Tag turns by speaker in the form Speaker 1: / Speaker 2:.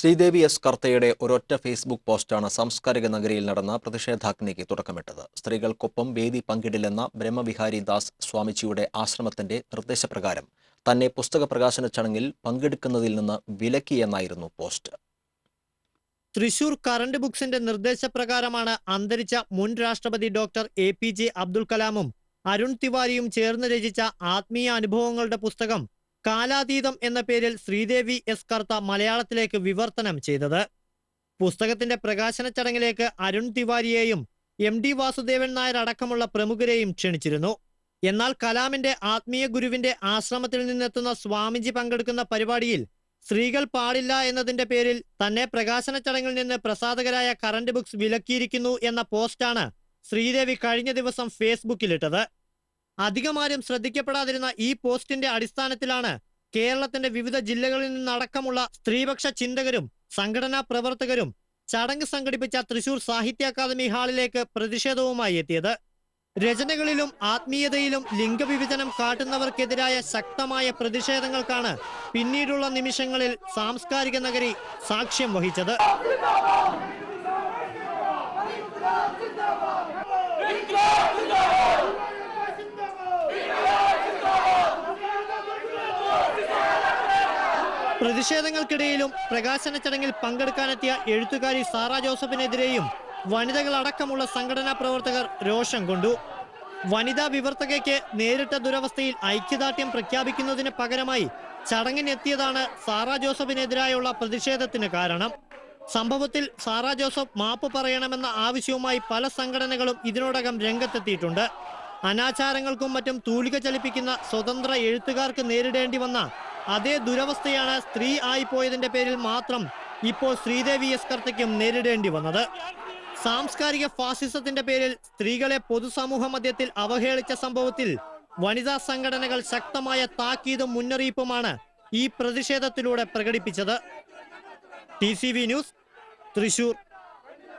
Speaker 1: Sridevi S കർത്തയുടെ ഒരൊറ്റ Facebook പോസ്റ്റാണ് സാംസ്കാരിക നഗരിയിൽ നടന്ന പ്രതിഷേധാഗ്നിക്ക് തുടക്കമിട്ടത്. സ്ത്രീകൾക്കൊപ്പം വേദി പങ്കിടില്ലെന്ന ബ്രഹ്മവിഹാരി ദാസ് സ്വാമിജിയുടെ ആശ്രമത്തിന്റെ നിർദ്ദേശപ്രകാരം തന്നെ പുസ്തക പ്രകാശന ചടങ്ങിൽ പങ്കെടുക്കുന്നതിൽ നിന്ന് വിലക്കിയെന്നായിരുന്നു പോസ്റ്റ്.
Speaker 2: തൃശൂർ കറണ്ട് ബുക്സിന്റെ നിർദ്ദേശപ്രകാരമാണ് അന്തരിച്ച മുൻ രാഷ്ട്രപതി doctor A P J Abdul കലാമും Arun തിവാരിയും ചേർന്ന് രചിച്ച ആത്മീയ അനുഭവങ്ങളുടെ പുസ്തകം കാലാതീതം എന്ന പേരിൽ ശ്രീദേവി എസ്. കർത്ത മലയാളത്തിലേക്ക് വിവർത്തനം ചെയ്തത്. പുസ്തകത്തിന്റെ പ്രകാശന ചടങ്ങിലേക്ക് അരുൺ തിവാരിയെയും എം. ഡി. വാസുദേവൻ നായർ അടക്കമുള്ള പ്രമുഖരെയും ക്ഷണിച്ചിരുന്നു. എന്നാൽ കലാമിന്റെ ആത്മീയ ഗുരുവിന്റെ ആശ്രമത്തിൽ നിന്നെത്തുന്ന സ്വാമിജി പങ്കെടുക്കുന്ന പരിപാടിയിൽ സ്ത്രീകൾ പാടില്ല എന്നതിന്റെ പേരിൽ തന്നെ പ്രകാശന ചടങ്ങിൽ നിന്ന് പ്രസാധകരായ കറന്റ് ബുക്സ് വിലക്കിയിരിക്കുന്നു എന്ന പോസ്റ്റാണ് ശ്രീദേവി കഴിഞ്ഞ ദിവസം ഫേസ്ബുക്കിലിട്ടത്. അധികമാരും ശ്രദ്ധിക്കപ്പെടാതിരുന്ന ഈ പോസ്റ്റിന്റെ അടിസ്ഥാനത്തിലാണ് കേരളത്തിന്റെ വിവിധ ജില്ലകളിൽ നിന്നടക്കമുള്ള സ്ത്രീപക്ഷ ചിന്തകരും സംഘടനാ പ്രവർത്തകരും ചടങ്ങ് സംഘടിപ്പിച്ച തൃശൂർ സാഹിത്യ അക്കാദമി ഹാളിലേക്ക് പ്രതിഷേധവുമായി എത്തിയത്. രചനകളിലും ആത്മീയതയിലും ലിംഗവിഭജനം കാട്ടുന്നവർക്കെതിരായ ശക്തമായ പ്രതിഷേധങ്ങൾക്കാണ് പിന്നീടുള്ള നിമിഷങ്ങളിൽ സാംസ്കാരിക നഗരി സാക്ഷ്യം വഹിച്ചത്. പ്രതിഷേധങ്ങൾക്കിടയിലും പ്രകാശന ചടങ്ങിൽ പങ്കെടുക്കാനെത്തിയ എഴുത്തുകാരി സാറ ജോസഫിനെതിരെയും വനിതകളടക്കമുള്ള സംഘടനാ പ്രവർത്തകർ രോഷം കൊണ്ടു. വനിതാ വിവർത്തകയ്ക്ക് നേരിട്ട ദുരവസ്ഥയിൽ ഐക്യദാർഢ്യം പ്രഖ്യാപിക്കുന്നതിന് പകരമായി ചടങ്ങിനെത്തിയതാണ് സാറ ജോസഫിനെതിരായുള്ള പ്രതിഷേധത്തിന് കാരണം. സംഭവത്തിൽ സാറ ജോസഫ് മാപ്പ് പറയണമെന്ന ആവശ്യവുമായി പല സംഘടനകളും ഇതിനോടകം രംഗത്തെത്തിയിട്ടുണ്ട്. അനാചാരങ്ങൾക്കും മറ്റും തൂലിക ചലിപ്പിക്കുന്ന സ്വതന്ത്ര എഴുത്തുകാർക്ക് നേരിടേണ്ടി വന്ന അതേ ദുരവസ്ഥയാണ് സ്ത്രീ ആയിപ്പോയതിന്റെ പേരിൽ മാത്രം ഇപ്പോൾ ശ്രീദേവി എസ് കർത്തയ്ക്കും നേരിടേണ്ടി വന്നത്. സാംസ്കാരിക ഫാസിസത്തിന്റെ പേരിൽ സ്ത്രീകളെ പൊതുസമൂഹ മധ്യത്തിൽ അവഹേളിച്ച സംഭവത്തിൽ വനിതാ സംഘടനകൾ ശക്തമായ താക്കീതും മുന്നറിയിപ്പുമാണ് ഈ പ്രതിഷേധത്തിലൂടെ പ്രകടിപ്പിച്ചത്. T news Thrissur.